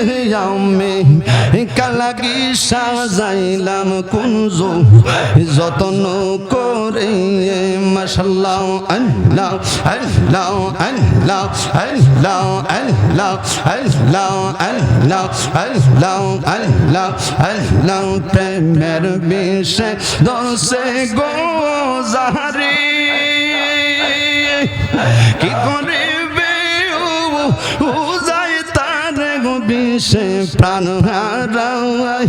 আমি কালাগি সাজাইলাম কুঞ্জ যতন করে মাসাল্লাহ আল্লাহ আল্লাহ আল্লাহ আল্লাহ আল্লাহ আল্লাহ আল্লাহ আল্লাহ আল্লাহ আল্লাহ প্রেমের বিষে দোষে গো জাহারি কি করিবে বিষে প্রাণ হারাই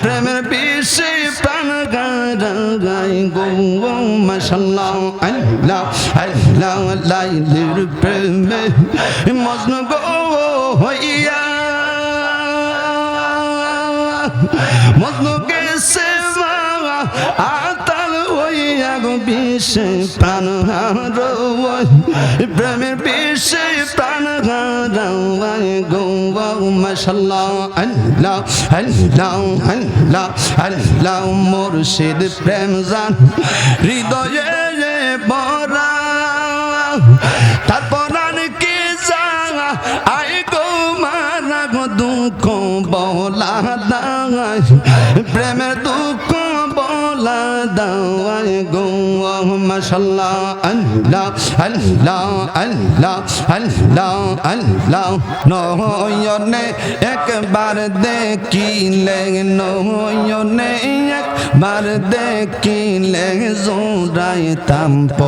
প্রেমের বিষে প্রাণ হারাই গো মাশাল্লাহ, আল্লাহ আল্লাহ, লাইলির প্রেমে মজনু গো হইয়া মজনু বিষে প্রাণ প্রেমের বিষে প্রাণ হারাই গো মাশাল্লাহ আল্লাহ প্রেম জান, হৃদয়ে বরা তারপর আর কি আই গো মারা দুঃখ বলা দাই প্রেমের দুঃখ বলা দাওয়াই গো মাশাল্লাহ আল্লাহ আল্লাহ আল্লাহ আল্লাহ আল্লাহ। নয়নে একবার দেখিলে, নয়নে একবার দেখিলে জোড়াই তাম্প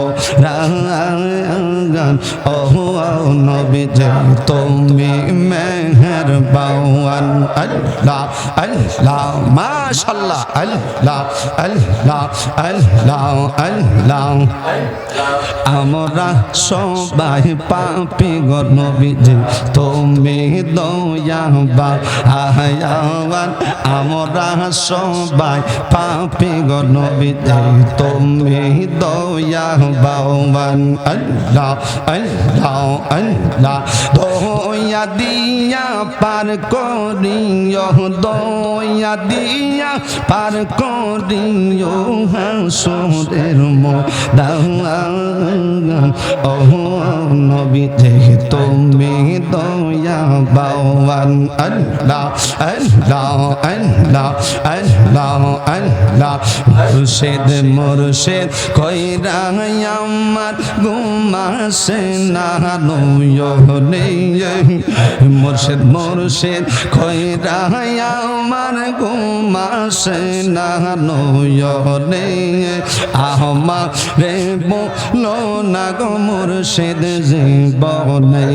রাগান ও নবী যে তুমি মেহের বাওয়ান আল্লাহ আল্লাহ, মাশাল্লাহ, আল্লাহ আল্লাহ। আমরা সবাই পাপি গো তুমি দয়াবা আয়াওয়ান আমরা সবাই পাপি গো তুমি দয়াবাওয়ান আল্লাহ আল্লাহ আল্লাহ। দয়া দিয়া পার করিও, দয়া দিয়া পার করিও, হাসুরের মোদান নবী তুমি দয়া বাওয়ান আল্লাহ আল্লাহ আল্লাহ আল্লাহ আল্লাহ। মুর্শিদ মুর্শিদ, কইরা আমার ঘুমাসে না নয়নে মুর্শিদ মুর্শিদ কইরা আমার ঘুমাসে না নয়নে। আহমা রে বলো না গো মুর্শিদ জীবনে।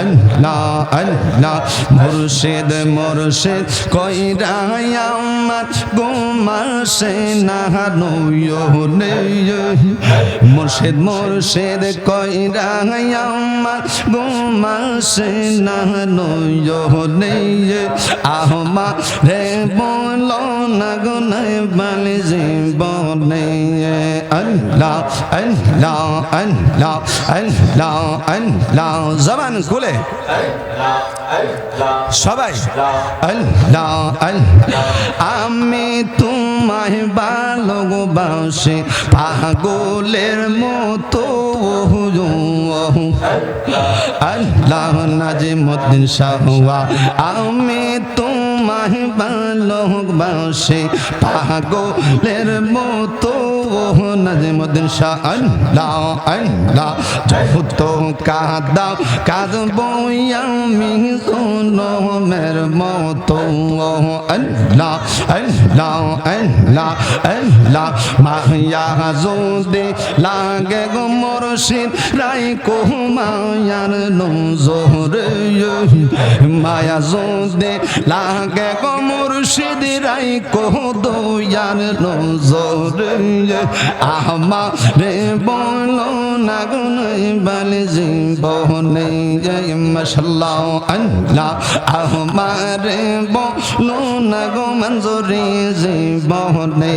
আল্লাহ আল্লাহ, মুর্শিদ মুর্শিদ কইরা আমার ঘুমাসে না নয়নে। মুর্শিদ মুর্শিদ কইরা আমার ঘুমাসে না নয়নে আহমা রে বলো না গো নাই বালি জীবনে খুলে। সবাই আমি তোমায় পাগলের মতো আল্লাহ নাজিমুদ্দিন শাহওয়া আমি তোমায় ভালোবাসি। পাগলের মতো নাজিমুদ্দিন শাহ, আল্লাহ আল্লাহ, যত কাদাও কাঁদব আমি সোনমের মতো। আল্লাহ আল্লাহ আল্লাহ আল্লাহ, মায়া যদি লাগে গো মরশিদ রাই কো মায়ার নজরে মায়া জোদে লাগে গো মুর্শিদ রাই কো নজরে নজর আমারে বলো না গো নাই বালে জীবনে জয় মশাল্লাহ আল্লাহ আমারে বলো না গো মঞ্জুরি জীবনে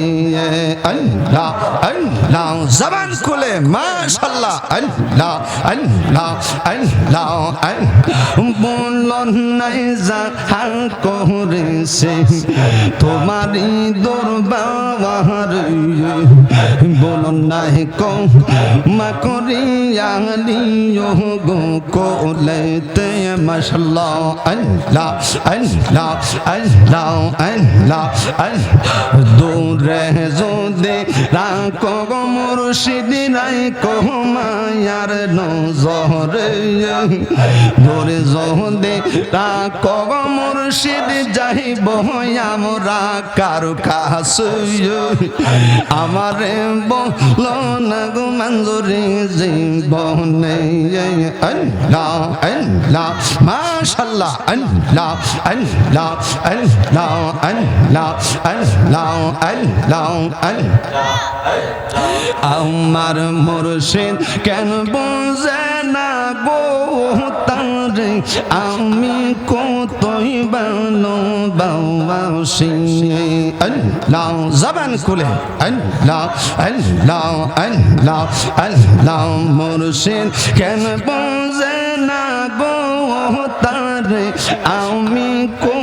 আল্লাহ আল্লাহ জবান খুলে মাশাল্লাহ আল্লাহ আল্লাহ আল্লাহ বলন নাই যা হাল করেছে তোমারই দরবার বলন নাই কো মা করিয়া নিও গো মাশাল্লাহ, আল্লাহ আল্লাহ আল্লাহ আল্লাহ আল্লাহ। দূরে যদি রাখো গো মুর্শিদ, রাখো মায়ার নজরে। দূরে যদি রাখো গো মুর্শিদ, যাইব আমরা কারু কাছে। আমারে বলো না গো, মঞ্জুরি জীবনে আল্লাহ আল্লাহ, মাশাল্লাহ, আল্লাহ আল্লাহ আল্লাহ আল্লাহ আল্লাহ আল্লাহ আল্লাহ। আমার মুর্শিদ কেন বুঝে না গো তারে? আমি কতই ভালো বাবাসি আল্লাহ, জবান খুলে। আল্লাহ আল্লাহ আল্লাহ আল্লাহ মুর্শিদ। কেন বোঝে না গো তার? আমি ভালো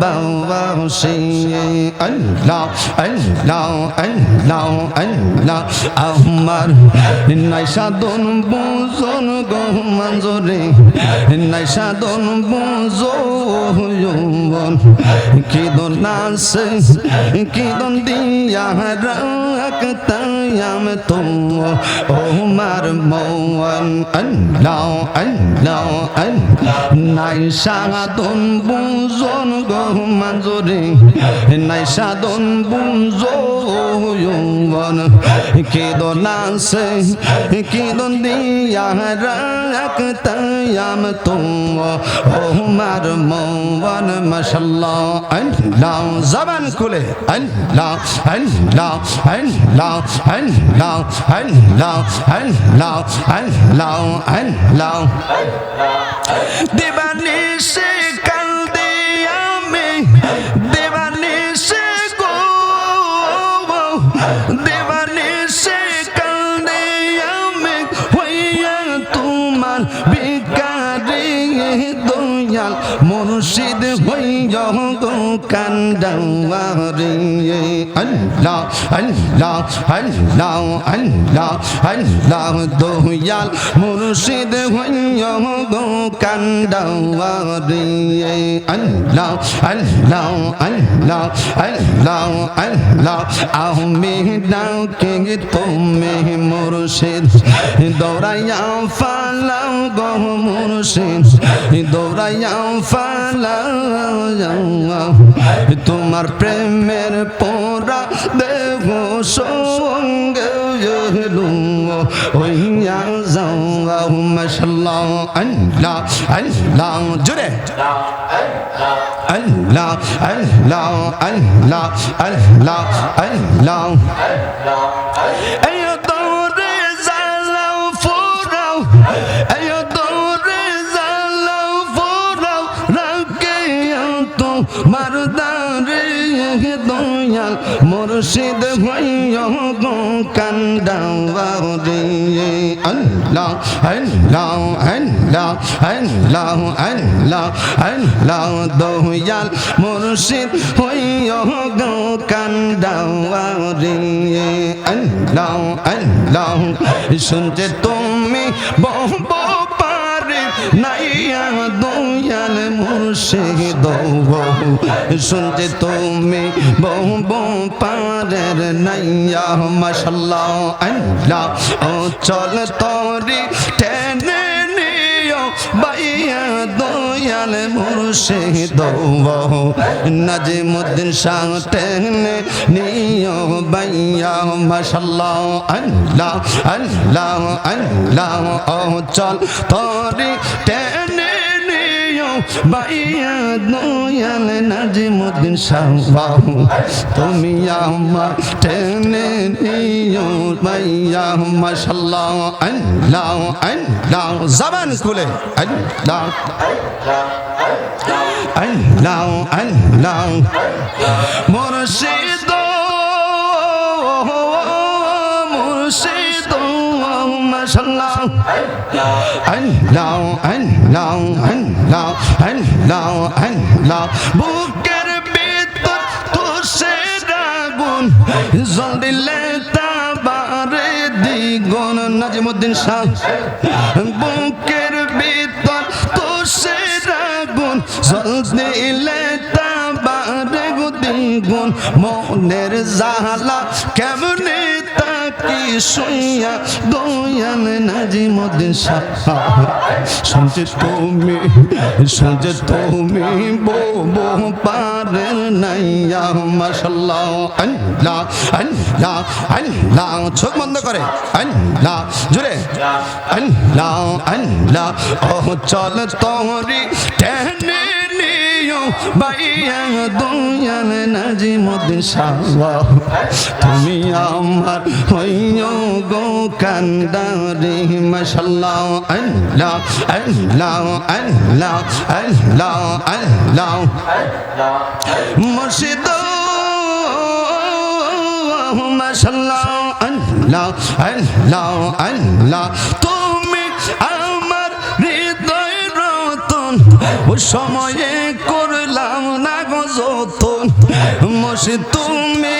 বাবাসে আল্লাহ আল্লাহ আল্লাহ আল্লাহ। আমার নাই সাধন বুঝন গো মঞ্জরে, নাই সাধন বুঝন কি দন নাসে কি দন দিয়া রাখতাই আমি তো। আমার মন আল্লাহ আল্লাহ আল্লাহ। নাই সাধন বুঝন মঞ্জুরে নাইসাদন বুজন কি দন নাসে কি দন দিয়া রাখতাম তো ও মার মৌন মাশাল্লাহ, আল্লাহ, জবান খুলে, আল্লাহ আল্লাহ আল্লাহ আল্লাহ আল্লাহ আল্লাহ আল্লাহ আল্লাহ। দিবানি সে আল্লাহ আল্লাহ আল্লাহ আল্লাহ আল্লাহ, দয়াল মুর্শিদ হইয়া গো কান্দাওয়ারে আল্লাহ আল্লাহ আল্লাহ আল্লাহ আল্লাহ, আমি ডাকে তুমি মুর্শিদ। দৌড়াইয়া ফালাও গো মুর্শিদ। দৌড়াইয়া ফালাও। তোমার প্রেমের sung ge lung hoi ya zang ga ma shallah allah allah jure allah allah allah allah allah allah মুর্শিদ হইয়া গো কান্দাও রে। আল্লাহ আল্লাহ আল্লাহ আল্লাহ আল্লাহ আল্লাহ দয়াল মুর্শিদ হইয়া গো কান্দাও রে। আল্লাহ আল্লাহ শুনতে তুমি বহু পারে দয়াল মুর্শিদ শুনতে তুমি বহু পারের নাইয়া, মাশাল্লাহ আল্লাহ ও চল তরি টেনে নিও, বাইয়া দয়াল মুর্শিদ নাজিমুদ্দিন শাহ টেনে নিও, বাইয়া, মাশাল্লাহ আল্লাহ আল্লাহ আল্লাহ ও চল তরি টেনে দয়াল নাজিমুদ্দিন শাহবাহু তুমি আমার টেনে নিও বাইয়া মাশাল্লাহ আল্লাহ আল্লাহ জবান খুলে আল্লাহ আল্লাহ আল্লাহ আল্লাহ মুর্শিদ আল্লাহ আল্লাহ আল্লাহ আল্লাহ আল্লাহ বুকের ভিতর তো সে রাগুন জড়িলে তাবারে দিগুন নাজিমুদ্দিন শাহ বুকের ভিতর তো সে রাগুন জল দিলে দ্বিগুণ মনের জালা কেমনে তাকি শুইয়া দয়াল শাহ শুনছে তুমি শুনছে তুমি বো পারের নাইয়া মাশাল্লাহ আল্লাহ আল্লাহ আল্লাহ, চোখ বন্ধ করে। আল্লাহ জুড়ে আল্লাহ আল্লাহ, ও চল তোরি টেনে নিও বাইয়া দয়াল নাজিমুদ্দিন শাহ তুমি আমার হইও গো কান্দারি মাশাল্লাহ, আল্লাহ আল্লাহ আল্লাহ আল্লাহ আল্লাহ। মুর্শিদ মাশাল্লাহ, আল্লাহ আল্লাহ আল্লাহ। তুমি রতন ও সময়ে করলাম না গো যতন। মসি, তুমি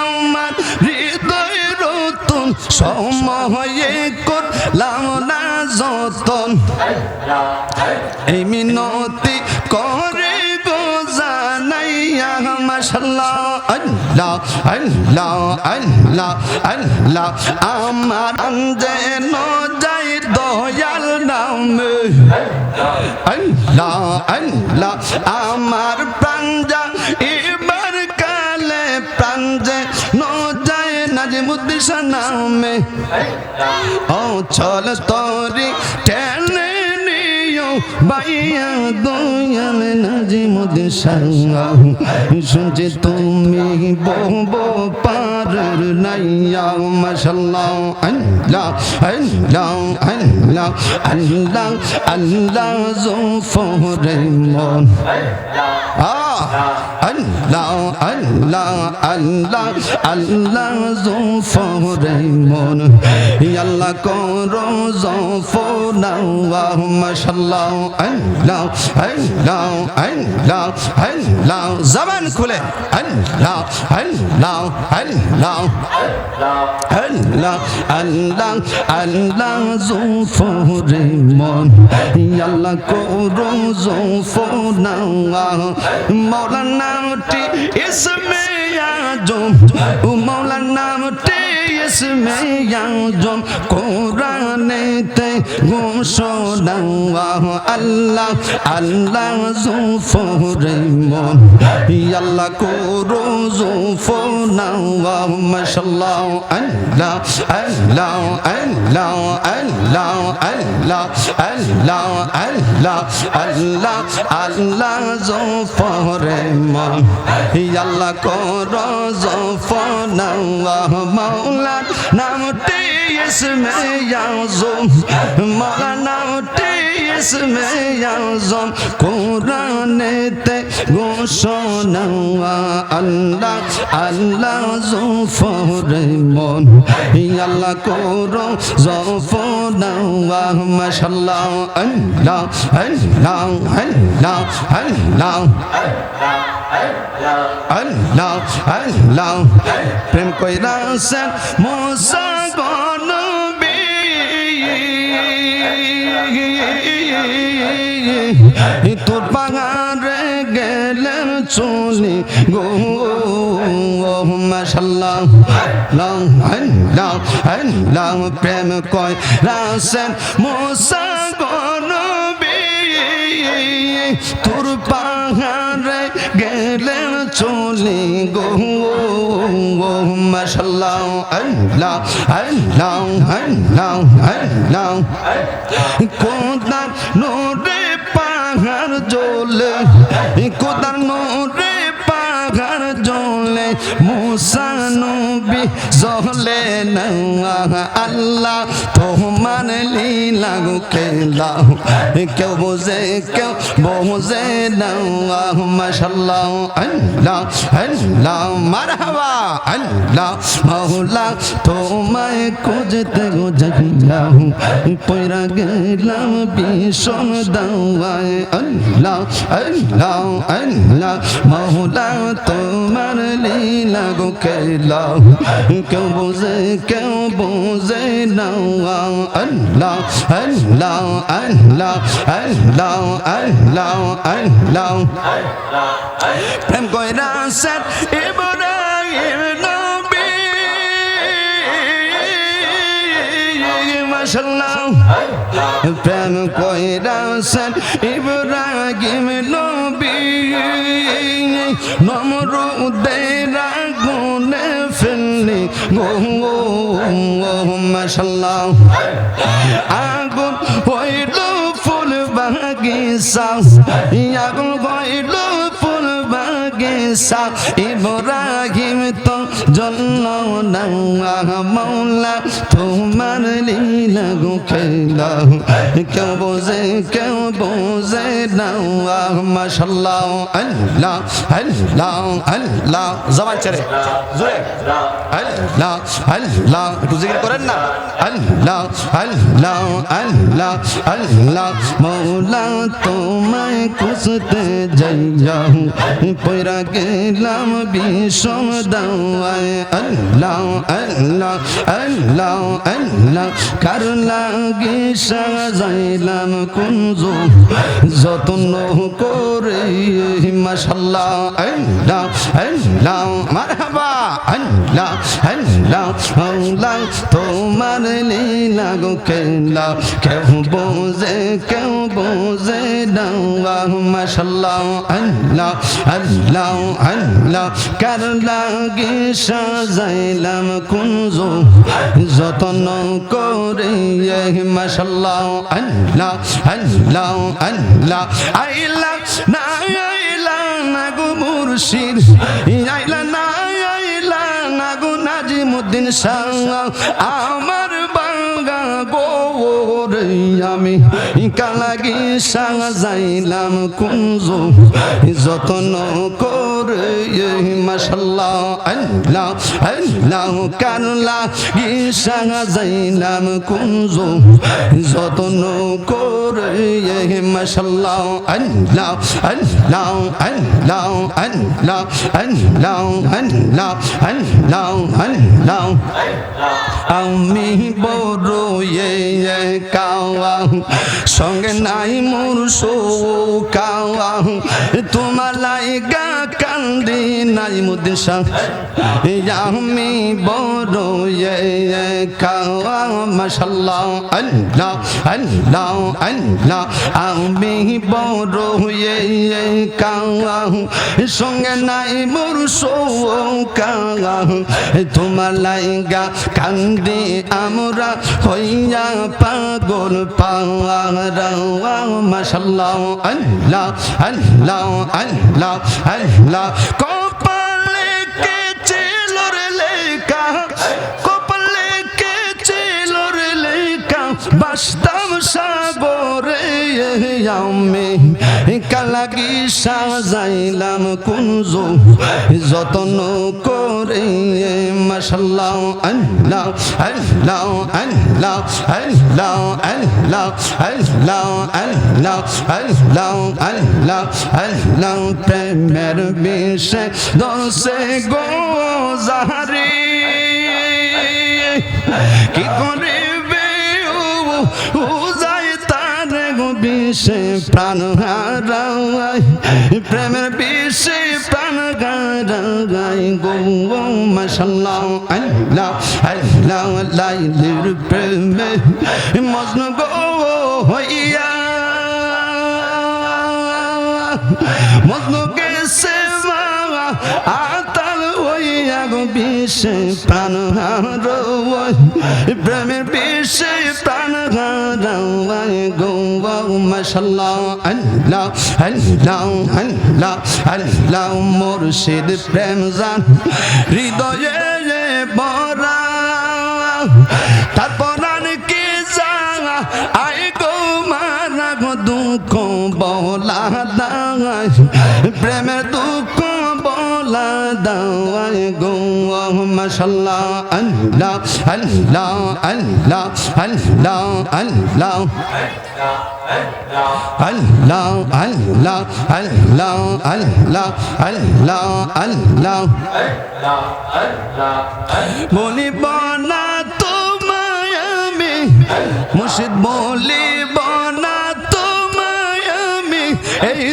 আমার হৃদয় রতন। সময়ে করলাম না যতন। এই মিনতি করে মাশাল্লাহ, আল্লাহ আল্লাহ আল্লাহ আল্লাহ। আমার যেন যাই দয়াল নামে। আল্লাহ আল্লাহ। আমার প্রাণ যা এবার কালে প্রাণ যে ন যায় নাজিমুদ্দিসা নামে। ও চল তোরি বাইয়া দয়াল নাজিমুদ্দিন সাঙ্গা শুনছে তুমি বো পারের নাইয়া, মাশাল্লাহ, আল্লাহ আল্লাহ আল্লাহ আল্লাহ আল্লাহ জোফরে মন। আল্লাহ আল্লাহ আল্লাহ আল্লাহ মন। জোফনা মাশাল্লাহ লাও আন লাও আন লাও আন লাও আন লাও জবান খুলে আন লাও আন লাও আন লাও আন লাও আন লাও আন লাও জুফরে মন আল্লাহ করো জুফর নাওয়া মৌলানা টি ইসমে আজম মৌলানা টি ইসমে আজম কোরআনেতে ঘোষণা আল্লাহ আল্লাহ জোফরে মন আল্লাহ করো জোফনা মাশাল্লাহ আল্লাহ আল্লাহ আল্লাহ আল্লাহ আল্লাহ আল্লাহ আল্লাহ আল্লাহ আল্লাহ জোফরে মন আল্লাহ করো জোফনা মাওলা নামটি ইসমে আজম। মাওলা নামটি ইসমে আজম কোরআনেতে ঘোষণা আল্লাহ আল্লাহ জোফরে মন আল্লাহ করো জোফনা মাশাল্লাহ আল্লাহ আল্লাহ আল্লাহ আল্লাহ আল্লাহ আল্লাহ প্রেম কইরাছেন মোসা তোর পাহাড়ে গেলেন চলি গো। মাশাল্লাহ। প্রেম কয় রাসেন মোসা গনবী। তোর পাহাড়ে গেলেন চলি গো। মাশাল্লাহ আল্লাহ কোদার নোরে জ্বলে কোদার নোরে মুসানবি না আল্লাহ তোমার লীলা খেলা কেউ বোঝে কেউ বোঝে না মাশাল্লাহ আল্লাহ আল্লাহ, মারহাবা, আল্লাহ, মাওলা, তোমায় খুঁজতে গো জাগলাম পয়রা গেলাম ভীষণ দাওয়ায়। আল্লাহ আল্লাহ আল্লাহ, মাওলা, তোমার লীলা গো খেলা কেউ বোঝে কেউ বোঝে না আল্লাহ আল্লাহ আল্লাহ আল্লাহ আল্লাহ আল্লাহ। প্রেম কইরা সেট ইব্রাহিম নবী। মাশাআল্লাহ। প্রেম কইরা সেট ইব্রাহিম নবী। নমরুদের মাশাআল্লাহ আগুন হইল ফুল বাগিচা আগুন হইল ফুল বাগিচা ইব্রাহিম তো জন্ম মৌলা তোমার লীলা গো খেলা কেউ বোঝে কেউ বোঝে না মাশাল্লাহ আল্লাহ আল্লাহ আল্লাহ জবান ছেড়ে জোরে আল্লাহ আল্লাহ একটু জিকির করেন না। আল্লাহ আল্লাহ আল্লাহ আল্লাহ মৌলা তোমায় খুঁজতে যাইয়া পয়রা গেলাম বিষম দাওয়ায়। আল্লাহ আল্লাহ আল্লাহ আল্লাহ কার লাগে সাজাইলাম কুঞ্জ যত্ন করে মাশাল্লাহ আল্লাহ আল্লাহ মারহাবা আল্লাহ আল্লাহ আল্লাহ তোমার লীলা গো খেলা কেউ বোঝে কেউ বোঝে না মাশাল্লাহ আল্লাহ আল্লাহ আল্লাহ কার লাগে সাজাইলাম কুঞ্জ যতন করে মাশাল্লাহ আল্লাহ আল্লাহ আল্লাহ। আইলা না আইলা না গো মুর্শিদ। আইলা না আইলা না গো নাজিমুদ্দিন শাহ। আমার আমি কালাগি সাজাইলাম কুঞ্জ। যতন করে মাশাল্লাহ, আল্লাহ আল্লাহ কানলা গি সাজাইলাম কুঞ্জ। যতন করে মাশাল্লাহ, আল্লাহ আল্লাহ আল্লাহ আল্লাহ আল্লাহ আল্লাহ আল্লাহ আল্লাহ। আমি বড় এ কাওয়া সঙ্গে নাই মোর শোকা তোমার লাইগা মুদিন শাহ। আমি বড় কাওয়া মাশাল্লাহ, আল্লাহ আল্লাহ আল্লাহ। আমি বড় এ কাওয়া সঙ্গে নাই মোর কাওয়া তোমার লাইগা কান্দি আমরা হইয়া পাগল পাওয়া মাশাল্লাহ, আল্লাহ আল্লাহ আল্লাহ আল্লাহ। কপালে বাস্তব সাগরে আমি কালাগি সাজাইলাম কুঞ্জ যতন করে মাশাল্লাহ আল্লাহ আল্লাহ আল্লাহ আল্লাহ আল্লাহ আল্লাহ আল্লাহ আল্লাহ আল্লাহ আল্লাহ প্রেমের বিষে দোষে গো জাহারি কি করিবে বিষে প্রাণ হারাই প্রেমের বিষে প্রাণ হারাই গো মাশাল্লাহ, আল্লাহ আল্লাহ, লাইলির প্রেমে মজনু গো হইয়া। মজনু গেছে মা আতাল হইয়া গো বিষে প্রাণ হারাওয়াই, প্রেমের বিষে প্রাণ মুর্শিদ প্রেম জান, হৃদয়ে বরা। তারপর আর আই গো মারা গো দুঃখ বলা প্রেমের দুঃখ বলা দাওয়াই গো মাশাল্লাহ আল্লাহ আল্লাহ আল্লাহ আল্লাহ আল্লাহ আল্লাহ আল্লাহ আল্লাহ আল্লাহ আল্লাহ আল্লাহ বলিব না তোমায় আমি মুর্শিদ বলিব না তোমায় আমি এই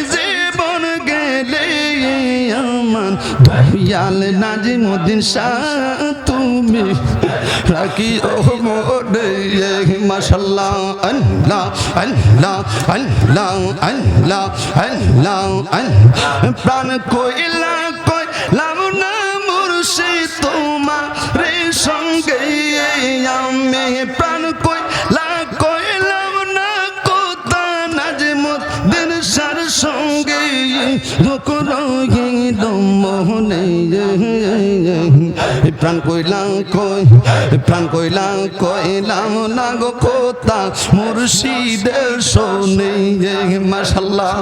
দয়াল নাজিমুদ্দিন শাহ, তুমি রাখি ও মোরে মাশাল্লাহ, আল্লাহ আল্লাহ আল্লাহ আল্লাহ আল্লাহ আল্লাহ। প্রাণ কইলা কইলাম না মুর্শিদ, তোমার সঙ্গে আমি প্রাণ কইলাম কই প্রাণ কইলাম কইলাম না গো কোথা? মুর্শিদের শোনে মাশাল্লাহ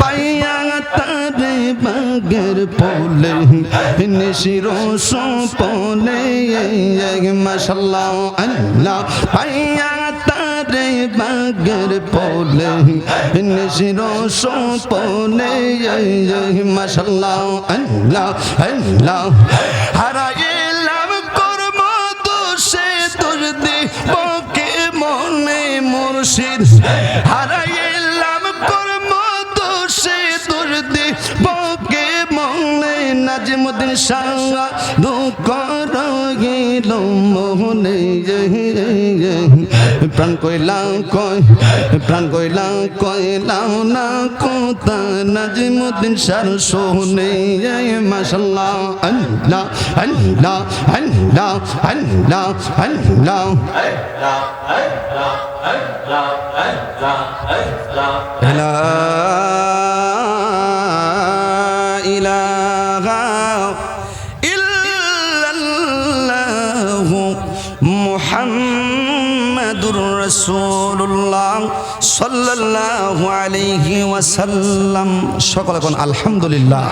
পাইয়া তারে বাগের পোলে, নিশির সপনে মাশাল্লাহ, আল্লাহ। পাইয়া রে বাগের পোলে নিশির সোপনে মশাল্লাহ আল্লাহ আল্লাহ হারাই মুর্শিদ হারাই নাজমুদ্দিন সাঙ্গা দুঃখ রহিল মোহনে প্রাণ কইলাম কই প্রাণ কইলাম কইলাম না কোথা নাজমুদ্দিন সার সোনে মাশাল্লাহ আল্লাহ আল্লাহ আল্লাহ আল্লাহ আল্লাহ لا إله রসুল্লাহ সাল্লাহ আলহি ওয়াসাল্লাম। সকল এখন আলহামদুলিল্লাহ।